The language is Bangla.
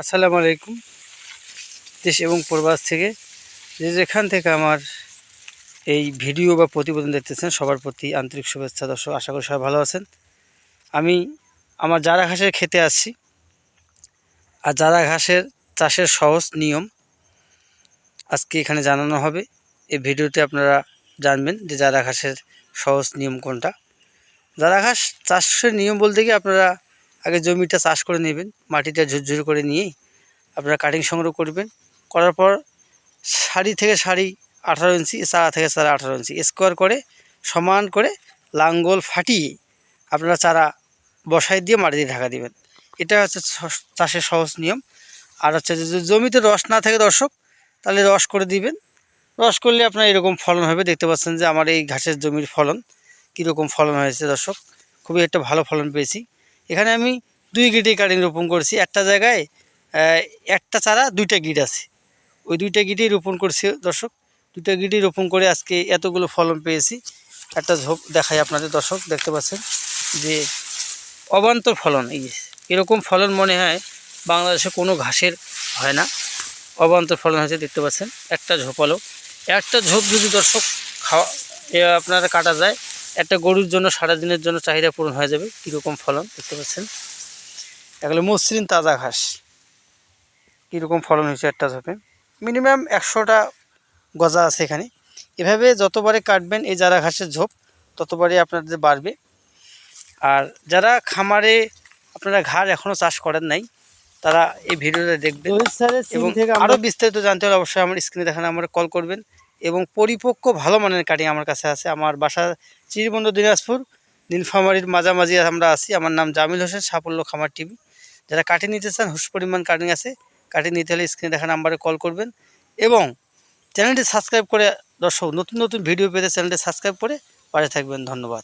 আসসালামু আলাইকুম। দেশ এবং প্রবাস থেকে যে যেখান থেকে আমার এই ভিডিও বা প্রতিবেদন দেখতেছেন, সবার প্রতি আন্তরিক শুভেচ্ছা দর্শক, আশা করি সবাই ভালো আছেন। আমি আমার জারা ঘাসের খেতে আসছি আর জারা ঘাসের চাষের সহজ নিয়ম আজকে এখানে জানানো হবে। এই ভিডিওতে আপনারা জানবেন যে জারা ঘাসের সহজ নিয়ম কোনটা। জারা ঘাস চাষের নিয়ম বলতে গিয়ে আপনারা আগে জমিটা চাষ করে নেবেন, মাটিটা ঝুরঝুর করে নিয়ে আপনারা কাটিং সংগ্রহ করবেন। করার পর সারি থেকে সারি আঠারো ইঞ্চি, চারা থেকে চারা আঠারো ইঞ্চি স্কোয়ার করে সমান করে লাঙ্গল ফাটিয়ে আপনারা চারা বসাই দিয়ে মাটি দিয়ে ঢাকা দিবেন। এটা হচ্ছে চাষের সহজ নিয়ম। আর হচ্ছে জমিতে রস না থাকে দর্শক, তাহলে রস করে দিবেন। রস করলে আপনার এরকম ফলন হবে। দেখতে পাচ্ছেন যে আমার এই ঘাসের জমির ফলন কীরকম ফলন হয়েছে দর্শক। খুবই একটা ভালো ফলন পেয়েছি। এখানে আমি দুই গিটে কাটিং রোপণ করছি। একটা জায়গায় একটা চারা, দুইটা গিট আছে। ওই দুইটা গিটেই রোপণ করছি দর্শক। দুইটা গিটেই রোপণ করে আজকে এতগুলো ফলন পেয়েছি। একটা ঝোপ দেখাই আপনাদের দর্শক, দেখতে পাচ্ছেন যে অবান্তর ফলন, এই এরকম ফলন মনে হয় বাংলাদেশে কোনো ঘাসের হয় না। অবান্তর ফলন হয়েছে, দেখতে পাচ্ছেন। একটা ঝোপ হলো। একটা ঝোপ যদি দর্শক খাওয়া আপনারা কাটা যায় একটা গরুর জন্য সারাদিনের জন্য চাহিদা পূরণ হয়ে যাবে। কীরকম ফলন দেখতে পাচ্ছেন? এগুলো মসৃণ তাজা ঘাস। কীরকম ফলন হয়েছে একটা ঝোপে মিনিমাম একশোটা গজা আছে এখানে। এভাবে যতবারে কাটবেন এই যারা ঘাসের ঝোপ ততবারই আপনাদের বাড়বে। আর যারা খামারে আপনারা ঘাস এখনও চাষ করেন নাই তারা এই ভিডিওটা দেখবেন। এবং আরও বিস্তারিত জানতে হলে অবশ্যই আমার স্ক্রিনে দেখানো আমার কল করবেন। এবং পরিপক্ক ভালো মানের কাটিং আমার কাছে আছে। আমার বাসা চিরবন্ধ দিনাজপুর, নীলফামারির মাঝামাঝি আমরা আছি। আমার নাম জামিল হোসেন, সাফল্য খামার টিভি। যারা কাটিং নিতে চান, হুশ পরিমাণ কাটিং আছে। কাটিং নিতে হলে স্ক্রিনে দেখা নাম্বারে কল করবেন। এবং চ্যানেলটি সাবস্ক্রাইব করে দর্শক, নতুন নতুন ভিডিও পেতে চ্যানেলটি সাবস্ক্রাইব করে পাশে থাকবেন। ধন্যবাদ।